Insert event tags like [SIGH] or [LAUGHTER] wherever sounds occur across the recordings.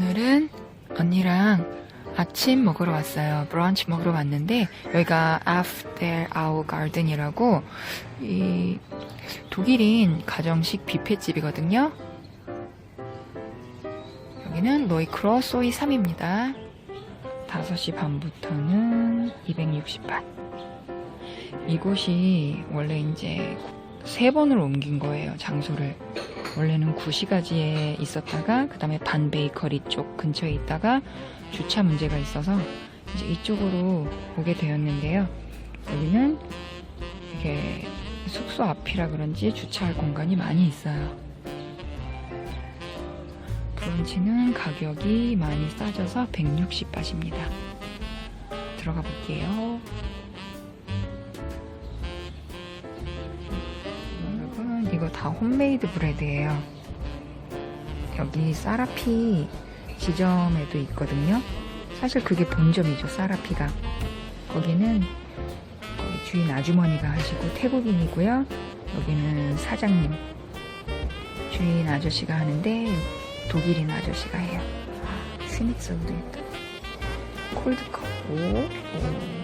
오늘은 언니랑 아침 먹으러 왔어요. 브런치 먹으러 왔는데 여기가 After Our Garden이라고 이 독일인 가정식 뷔페집이거든요. 여기는 로이크로 소이 3입니다. 5시 반부터는 260반. 이곳이 원래 이제 세 번을 옮긴 거예요, 장소를. 원래는 구시가지에 있었다가 그 다음에 반 베이커리 쪽 근처에 있다가 주차 문제가 있어서 이제 이쪽으로 오게 되었는데요. 여기는 이게 숙소 앞이라 그런지 주차할 공간이 많이 있어요. 브런치는 가격이 많이 싸져서 160바트입니다. 들어가 볼게요. 다 홈메이드 브레드예요. 여기 사라피 지점에도 있거든요. 사실 그게 본점이죠, 사라피가. 거기는 거기 주인 아주머니가 하시고 태국인이고요. 여기는 사장님, 주인 아저씨가 하는데 독일인 아저씨가 해요. 아, 스니츠도 있다. 콜드컵. 오, 오.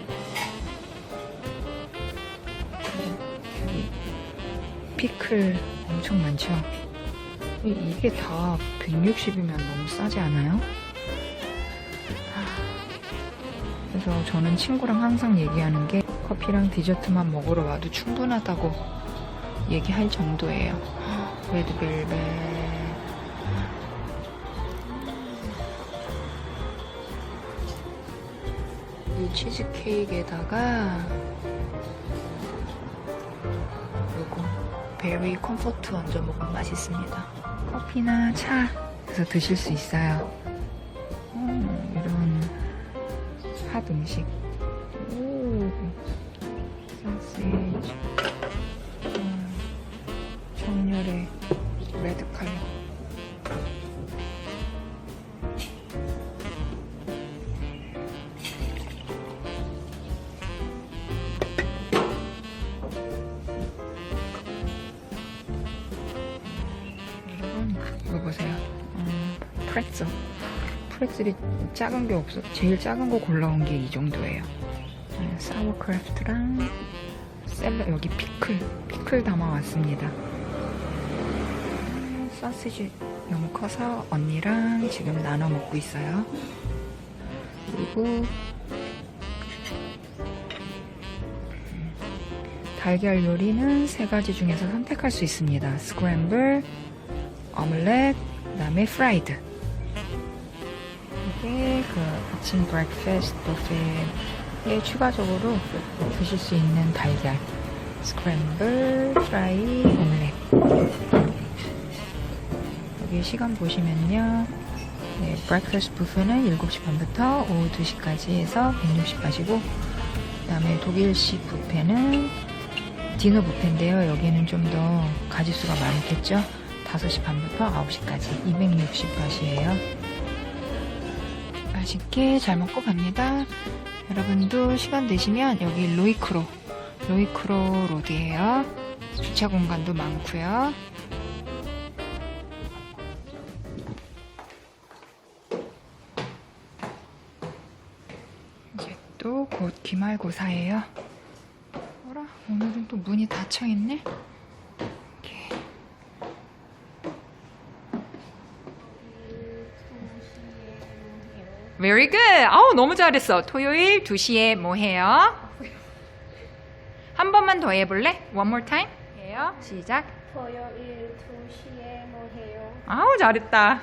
피클 엄청 많죠? 이- 이게 다 160이면 너무 싸지 않아요? 그래서 저는 친구랑 항상 얘기하는 게 커피랑 디저트만 먹으러 와도 충분하다고 얘기할 정도예요. 레드벨벳. 이 치즈케이크에다가 베리 컴포트 얹어 먹으면 맛있습니다. 커피나 차에서 드실 수 있어요. 음, 이런 핫 음식. 프레츠. 프레츠이 작은 게 없어. 제일 작은 거 골라온 게 이 정도예요. 음, 사워크래프트랑 샐러 여기 피클 피클 담아왔습니다. 음, 소시지 너무 커서 언니랑 지금 나눠 먹고 있어요. 그리고 음, 달걀 요리는 세 가지 중에서 선택할 수 있습니다. 스크램블, 오믈렛, 그다음에 프라이드. 이게 그 아침 브렉퍼스트 뷔페에 추가적으로 드실 수 있는 달걀. 스크램블, 프라이, 오믈렛. 여기 시간 보시면요. 네, 브렉퍼스트 뷔페는 7시 반부터 오후 2시까지 해서 160바시고 그 다음에 독일식 뷔페는 디너 뷔페인데요. 여기는 좀 더 가짓수가 많겠죠. 5시 반부터 9시까지 260바시예요. 맛있게 잘 먹고 갑니다. 여러분도 시간 되시면 여기 로이크로, 로이크로 로드예요. 주차 공간도 많고요. 이제 또 곧 기말고사예요. 어라, 오늘은 또 문이 닫혀 있네. Very good. 아우 너무 잘했어. 토요일 2시에 뭐 해요? 한 번만 더 해볼래? One more time. 해요. 시작. 토요일 2시에 뭐 해요? 아우 잘했다.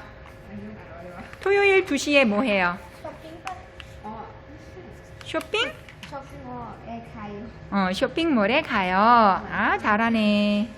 토요일 2시에 뭐 해요? 쇼핑? 쇼핑? 쇼핑몰에 가요. 어, 쇼핑몰에 가요. 아, 잘하네.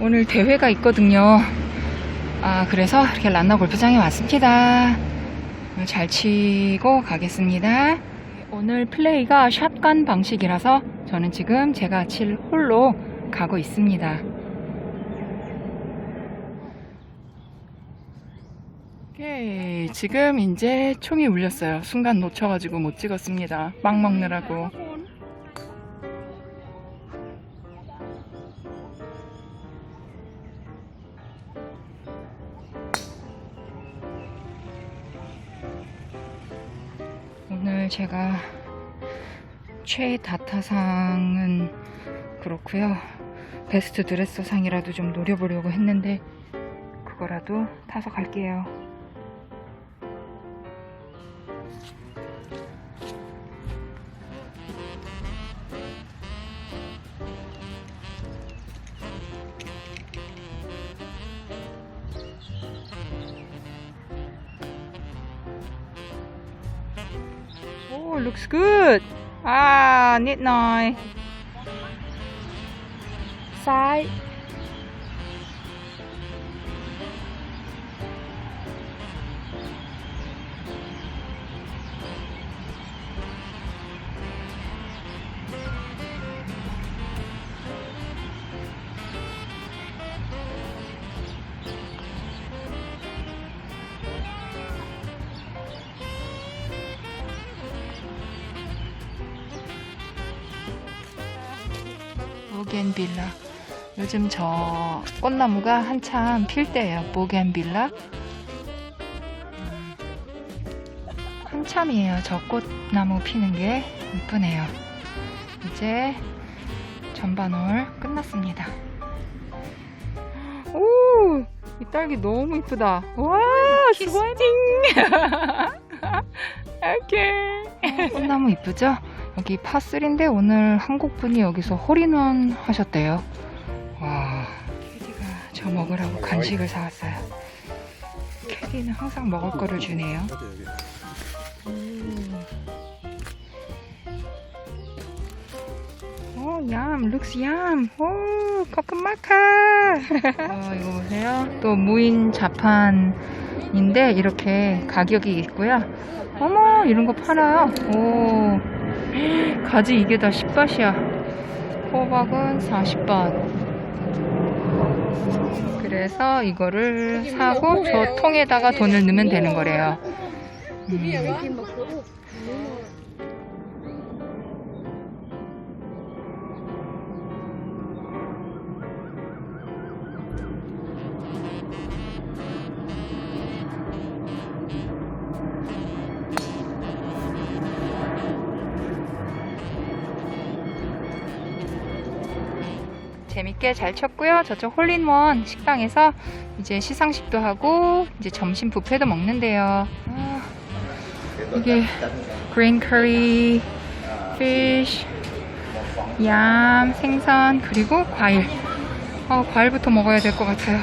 오늘 대회가 있거든요. 아, 그래서 이렇게 란나 골프장에 왔습니다. 잘 치고 가겠습니다. 오늘 플레이가 샷간 방식이라서 저는 지금 제가 칠 홀로 가고 있습니다. 오케이. 지금 이제 총이 울렸어요. 순간 놓쳐가지고 못 찍었습니다. 빵 먹느라고. 제가 최다타상은 그렇고요. 베스트 드레서상이라도 좀 노려보려고 했는데 그거라도 타서 갈게요. Oh, looks good. À, นิดหน่อย ซ้าย 보겐빌라. 요즘 저 꽃나무가 한참 필 때예요. 보겐빌라. 음, 한참이에요. 저 꽃나무 피는 게 이쁘네요. 이제 전반홀 끝났습니다. 오, 이 딸기 너무 이쁘다. 와, 스와이팅! [LAUGHS] 오케이. [LAUGHS] 꽃나무 이쁘죠? 여기 파3인데 오늘 한국 분이 여기서 홀인원 하셨대요. 와, 캐디가 저 먹으라고 간식을 사왔어요. 캐디는 항상 먹을 거를 주네요. 오, 얌, 룩스 얌. 오, 코크마카. 어, 이거 보세요. 또 무인 자판인데 이렇게 가격이 있고요. 어머, 이런 거 팔아요. 오, 가지 이게 다 10바트야. 호박은 40바 그래서 이거를 사고 저 통에다가 돈을 넣으면 되는 거래요. 음. 재밌게 잘 쳤고요. 저쪽 홀린원 식당에서 이제 시상식도 하고 이제 점심 뷔페도 먹는데요. 아, 이게 그린 커리, 피쉬, 얌, 생선 그리고 과일. 어, 과일부터 먹어야 될 것 같아요.